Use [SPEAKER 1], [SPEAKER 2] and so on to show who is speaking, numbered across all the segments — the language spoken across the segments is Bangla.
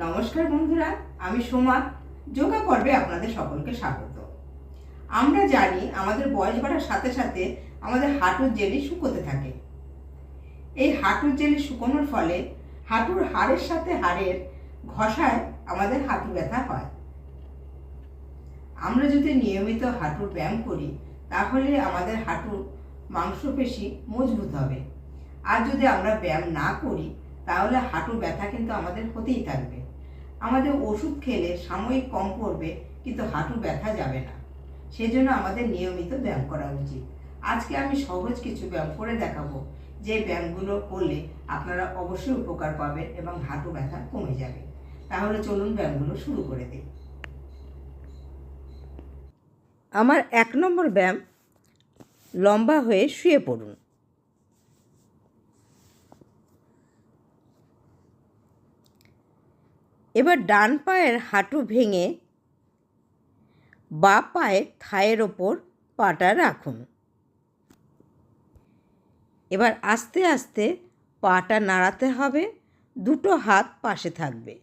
[SPEAKER 1] নমস্কার বন্ধুরা আমি সোমা যোগা পর্বে আপনাদের সকলকে স্বাগত আমরা জানি আমাদের বয়স বাড়ার সাথে সাথে আমাদের হাঁটুর জেলি শুকোতে থাকে এই হাঁটুর জেলি শুকোনোর ফলে হাঁটুর হাড়ের সাথে হাড়ের ঘষায় আমাদের হাঁটু ব্যথা হয় আমরা যদি নিয়মিত হাঁটুর ব্যায়াম করি তাহলে আমাদের হাঁটুর মাংসপেশি মজবুত হবে আর যদি আমরা ব্যায়াম না করি তাহলে হাঁটু ব্যথা কিন্তু আমাদের হতেই থাকবে আমাদের ওষুধ খেলে সাময়িক কম পড়বে কিন্তু হাঁটু ব্যথা যাবে না সেজন্য আমাদের নিয়মিত ব্যায়াম করা উচিত আজকে আমি সহজ কিছু ব্যায়াম করে দেখাবো যে ব্যায়ামগুলো করলে আপনারা অবশ্যই উপকার পাবেন এবং হাঁটু ব্যথা কমে যাবে তাহলে চলুন ব্যায়ামগুলো শুরু করে দিই
[SPEAKER 2] আমার এক নম্বর ব্যায়াম লম্বা হয়ে শুয়ে পড়ুন এবার ডান পায়ের হাঁটু ভেঙে বা পায়ের থায়ের ওপর পাটা রাখুন এবার আস্তে আস্তে পাটা নাড়াতে হবে দুটো হাত পাশে থাকবে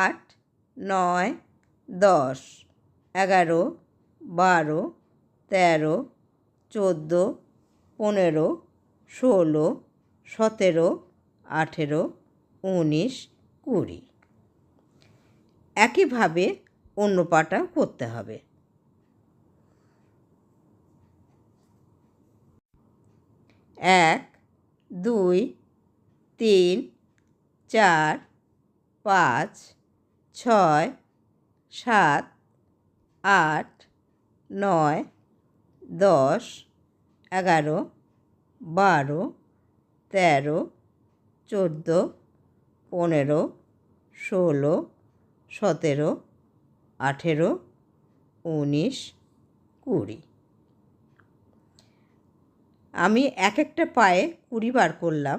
[SPEAKER 2] আট নয় দশ এগারো বারো তেরো চোদ্দো পনেরো ষোলো সতেরো আঠেরো উনিশ কুড়ি একইভাবে অন্য পাটা করতে হবে এক দুই তিন চার পাঁচ ছয় সাত আট নয় দশ এগারো বারো তেরো চোদ্দো পনেরো ষোলো সতেরো আঠেরো উনিশ কুড়ি আমি এক একটা পায়ে কুড়ি বার করলাম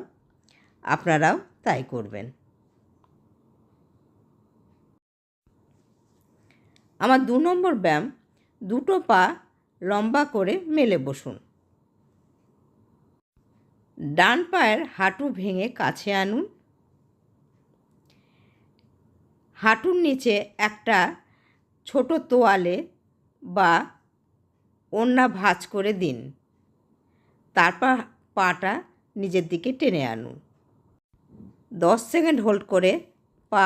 [SPEAKER 2] আপনারাও তাই করবেন আমার দু নম্বর ব্যায়াম দুটো পা লম্বা করে মেলে বসুন ডান পায়ের হাঁটু ভেঙে কাছে আনুন হাঁটুর নিচে একটা ছোট তোয়ালে বা ওড়না ভাজ করে দিন তারপর পাটা নিজের দিকে টেনে আনুন দশ সেকেন্ড হোল্ড করে পা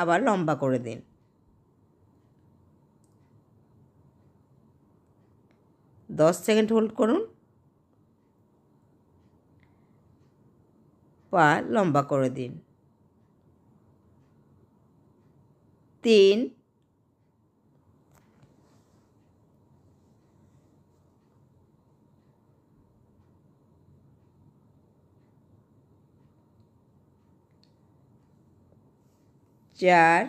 [SPEAKER 2] আবার লম্বা করে দিন দশ সেকেন্ড হোল্ড করুন পা লম্বা করে দিন তিন চার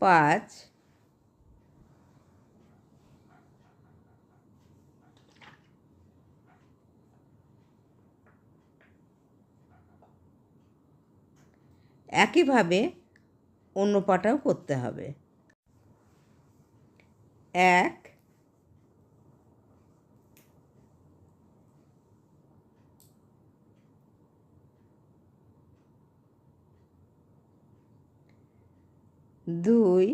[SPEAKER 2] পাঁচ একইভাবে অন্য পাটাও করতে হবে এক দুই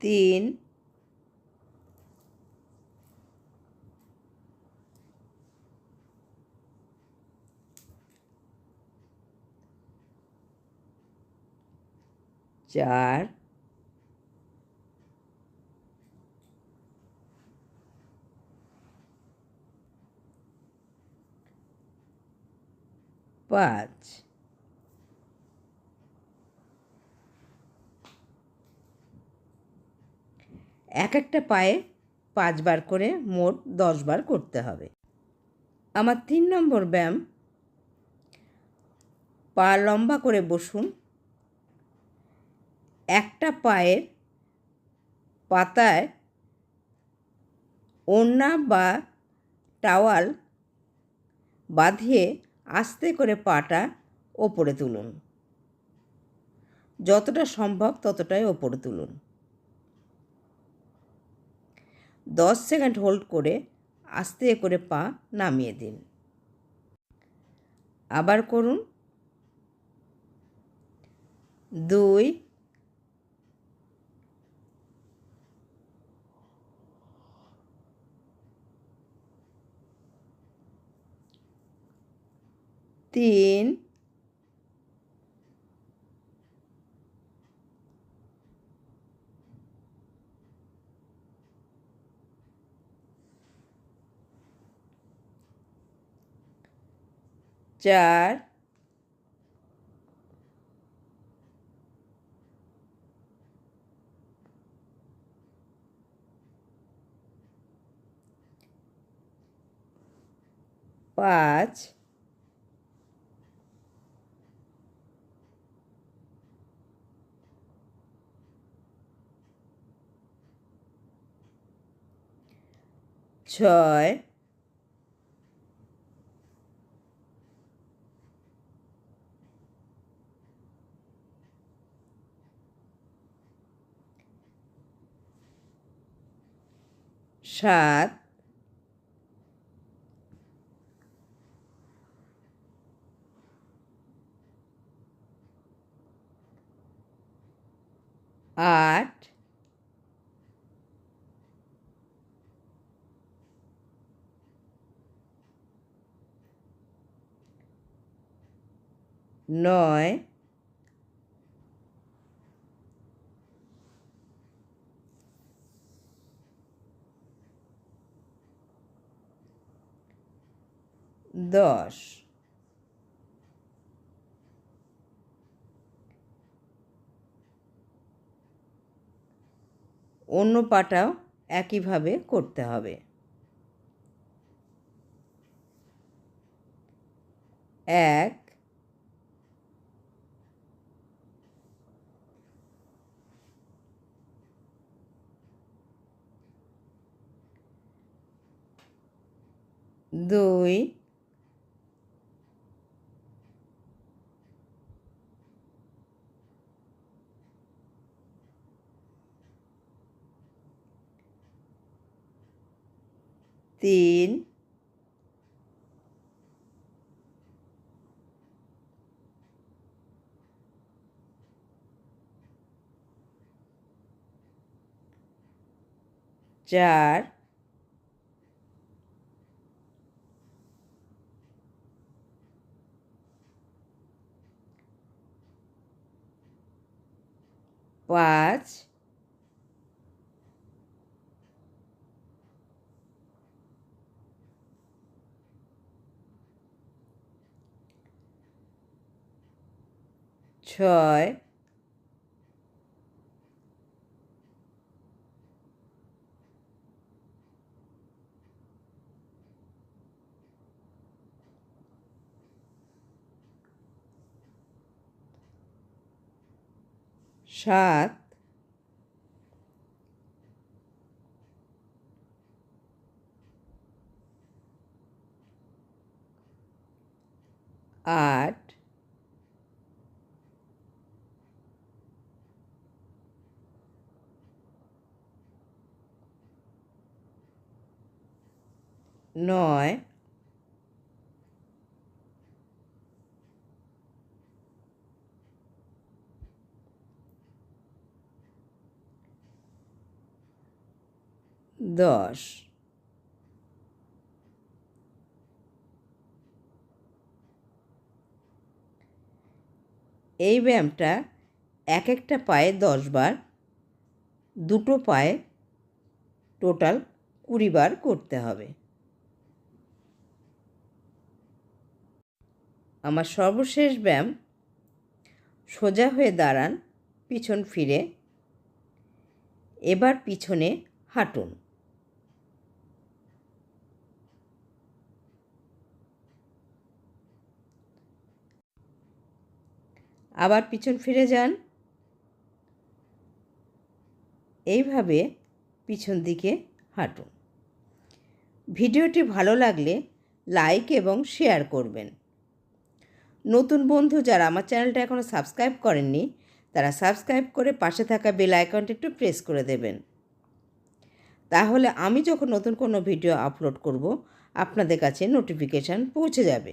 [SPEAKER 2] তিন চার পাঁচ এক একটা পায়ে পাঁচবার করে মোট দশবার করতে হবে আমার তিন নম্বর ব্যায়াম পা লম্বা করে বসুন একটা পায়ের পাতায় ওড়না বা টাওয়াল বাঁধিয়ে আস্তে করে পাটা ওপরে তুলুন যতটা সম্ভব ততটাই ওপরে তুলুন দশ সেকেন্ড হোল্ড করে আস্তে করে পা নামিয়ে দিন আবার করুন দুই তিন চার পাঁচ ছয় সাত আট নয় দশ অন্য পাটাও একইভাবে করতে হবে এক দুই তিন চার পাঁচ ছয় সাত আট নয় দশ এই ব্যায়ামটা এক একটা পায়ে দশ বার দুটো পায়ে টোটাল কুড়ি বার করতে হবে আমার সর্বশেষ ব্যায়াম সোজা হয়ে দাঁড়ান পিছন ফিরে এবার পিছনে হাঁটুন আবার পিছন ফিরে যান এইভাবে পিছন দিকে হাঁটুন ভিডিওটি ভালো লাগলে লাইক এবং শেয়ার করবেন নতুন বন্ধু যারা আমার চ্যানেলটা এখনও সাবস্ক্রাইব করেননি তারা সাবস্ক্রাইব করে পাশে থাকা বেল আইকনটি একটু প্রেস করে দেবেন তাহলে আমি যখন নতুন কোনো ভিডিও আপলোড করব আপনাদের কাছে নোটিফিকেশান পৌঁছে যাবে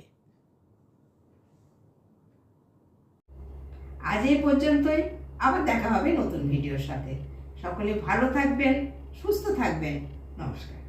[SPEAKER 3] আজ এই পর্যন্তই আবার দেখা হবে নতুন ভিডিওর সাথে সকলে ভালো থাকবেন সুস্থ থাকবেন নমস্কার